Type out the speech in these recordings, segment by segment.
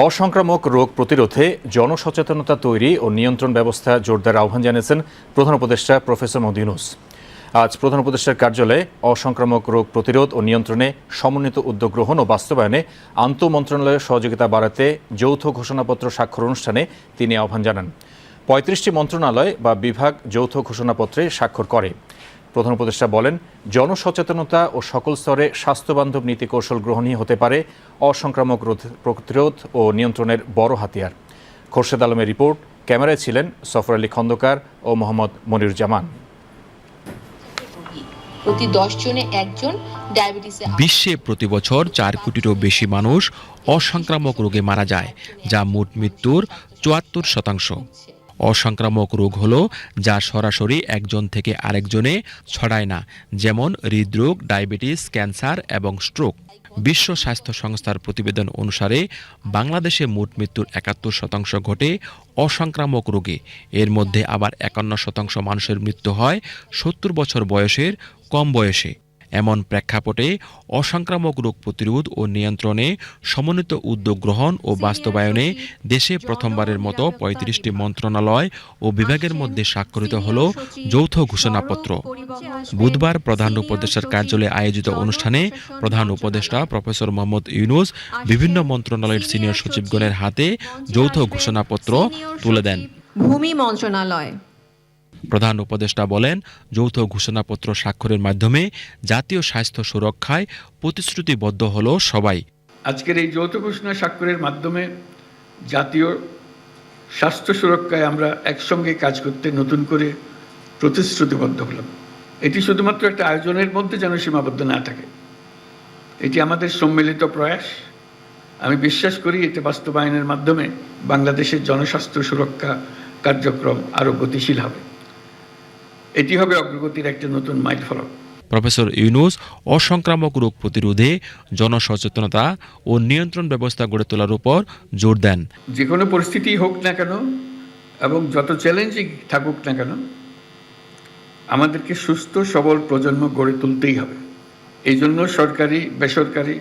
অসংক্রামক রোগ প্রতিরোধে জনসচেতনতা তৈরি ও নিয়ন্ত্রণ ব্যবস্থা জোরদার আহ্বান জানিয়েছেন প্রধান উপদেষ্টা প্রফেসর ইউনুস। আজ প্রধান উপদেষ্টার কার্যালয়ে অসংক্রামক রোগ প্রতিরোধ ও নিয়ন্ত্রণে সমন্বিত উদ্যোগ গ্রহণ ও বাস্তবায়নে আন্তঃ মন্ত্রণালয়ের সহযোগিতা বাড়াতে যৌথ ঘোষণাপত্র স্বাক্ষর অনুষ্ঠানে তিনি আহ্বান জানান। পঁয়ত্রিশটি মন্ত্রণালয় বা বিভাগ যৌথ ঘোষণাপত্রে স্বাক্ষর করে। প্রধান উপদেষ্টা বলেন জনসচেতনতা ও সকল স্তরে স্বাস্থ্যবান্ধব নীতি কৌশল গ্রহণই হতে পারে অসংক্রামক রোধ- প্রতিরোধ ও নিয়ন্ত্রণের বড় হাতিয়ার। খোরশেদ আলমের রিপোর্ট ক্যামেরায় ছিলেন সফর আলী খন্দকার ও মোহাম্মদ মনিরুজ্জামান। প্রতি দশ জনে একজন ডায়াবেটিসে বিশ্বে প্রতি বছর চার কোটিরও বেশি মানুষ অসংক্রামক রোগে মারা যায় যা মোট মৃত্যুর চুয়াত্তর শতাংশ। অসংক্রামক রোগ হলো যা সরাসরি একজন থেকে আরেকজনে ছড়ায় না, যেমন হৃদরোগ, ডায়াবেটিস, ক্যান্সার এবং স্ট্রোক। বিশ্ব স্বাস্থ্য সংস্থার প্রতিবেদন অনুসারে, বাংলাদেশে মোট মৃত্যুর একাত্তর শতাংশ ঘটে অসংক্রামক রোগে। এর মধ্যে আবার একান্ন শতাংশ মানুষের মৃত্যু হয় সত্তর বছর বয়সের কম বয়সে। এমন প্রেক্ষাপটে অসংক্রামক রোগ প্রতিরোধ ও নিয়ন্ত্রণে সমন্বিত উদ্যোগ গ্রহণ ও বাস্তবায়নে দেশে প্রথমবারের মতো পঁয়ত্রিশটি মন্ত্রণালয় ও বিভাগের মধ্যে স্বাক্ষরিত হল যৌথ ঘোষণাপত্র। বুধবার প্রধান উপদেষ্টার কার্যালয়ে আয়োজিত অনুষ্ঠানে প্রধান উপদেষ্টা প্রফেসর মোহাম্মদ ইউনুস বিভিন্ন মন্ত্রণালয়ের সিনিয়র সচিবগণের হাতে যৌথ ঘোষণাপত্র তুলে দেন। ভূমি মন্ত্রণালয়। প্রধান উপদেষ্টা বলেন, যৌথ ঘোষণাপত্র স্বাক্ষরের মাধ্যমে জাতীয় স্বাস্থ্য সুরক্ষায় প্রতিশ্রুতিবদ্ধ হল সবাই। আজকের এই যৌথ ঘোষণা স্বাক্ষরের মাধ্যমে জাতীয় স্বাস্থ্য সুরক্ষায় আমরা একসঙ্গে কাজ করতে নতুন করে প্রতিশ্রুতিবদ্ধ হলাম। এটি শুধুমাত্র একটা আয়োজনের মধ্যে যেন সীমাবদ্ধ না থাকে। এটি আমাদের সম্মিলিত প্রয়াস। আমি বিশ্বাস করি এতে বাস্তবায়নের মাধ্যমে বাংলাদেশের জনস্বাস্থ্য সুরক্ষা কার্যক্রম আরও গতিশীল হবে। এটি হবে অগ্রগতির একটা নতুন মাইল ফলক। প্রফেসর ইউনুস অসংক্রামক রোগ প্রতিরোধে জনসচেতনতা ও নিয়ন্ত্রণ ব্যবস্থা গড়ে তোলার উপর জোর দেন। যে কোনো পরিস্থিতি হোক না কেন এবং যত চ্যালেঞ্জিং থাকুক না কেন আমাদেরকে সুস্থ সবল প্রজন্ম গড়ে তুলতেই হবে। এই জন্য সরকারি বেসরকারি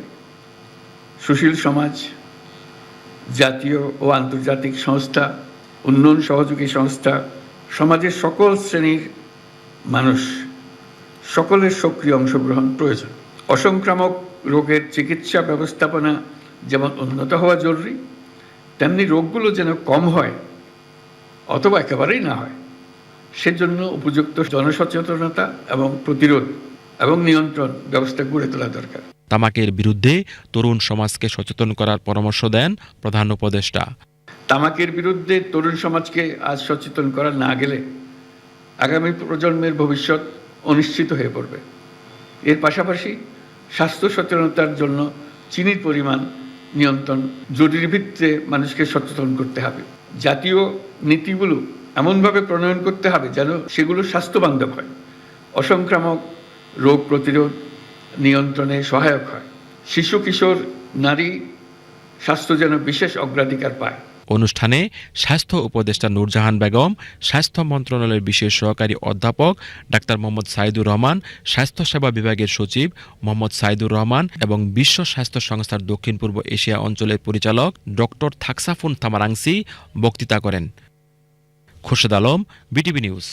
সুশীল সমাজ জাতীয় ও আন্তর্জাতিক সংস্থা উন্নয়ন সহযোগী সংস্থা সমাজের সকল শ্রেণির মানুষ সকলের সক্রিয় অংশগ্রহণ প্রয়োজন। অসংক্রামক রোগের চিকিৎসা ব্যবস্থাপনা যেমন উন্নত হওয়া জরুরি তেমনি রোগগুলো যেন কম হয় অথবা একেবারেই না হয় সেজন্য উপযুক্ত জনসচেতনতা এবং প্রতিরোধ এবং নিয়ন্ত্রণ ব্যবস্থা গড়ে তোলা দরকার। তামাকের বিরুদ্ধে তরুণ সমাজকে সচেতন করার পরামর্শ দেন প্রধান উপদেষ্টা। তামাকের বিরুদ্ধে তরুণ সমাজকে আজ সচেতন করা না গেলে আগামী প্রজন্মের ভবিষ্যৎ অনিশ্চিত হয়ে পড়বে। এর পাশাপাশি স্বাস্থ্য সচেতনতার জন্য চিনির পরিমাণ নিয়ন্ত্রণ জরুরি ভিত্তিতে মানুষকে সচেতন করতে হবে। জাতীয় নীতিগুলো এমনভাবে প্রণয়ন করতে হবে যেন সেগুলো স্বাস্থ্যবান্ধব হয়। অসংক্রামক রোগ প্রতিরোধ নিয়ন্ত্রণে সহায়ক হয়। শিশু, কিশোর, নারী স্বাস্থ্য যেন বিশেষ অগ্রাধিকার পায়। অনুষ্ঠানে স্বাস্থ্য উপদেষ্টা নূরজাহান বেগম, স্বাস্থ্য মন্ত্রণালয়ের বিশেষ সহকারী অধ্যাপক ডাক্তার মোহাম্মদ সাইদুর রহমান স্বাস্থ্যসেবা বিভাগের সচিব মোহাম্মদ সাইদুর রহমান এবং বিশ্ব স্বাস্থ্য সংস্থার দক্ষিণ পূর্ব এশিয়া অঞ্চলের পরিচালক ডক্টর থাকসাফুন থামারাংসি বক্তৃতা করেন। Khorshed Alam, BTV news.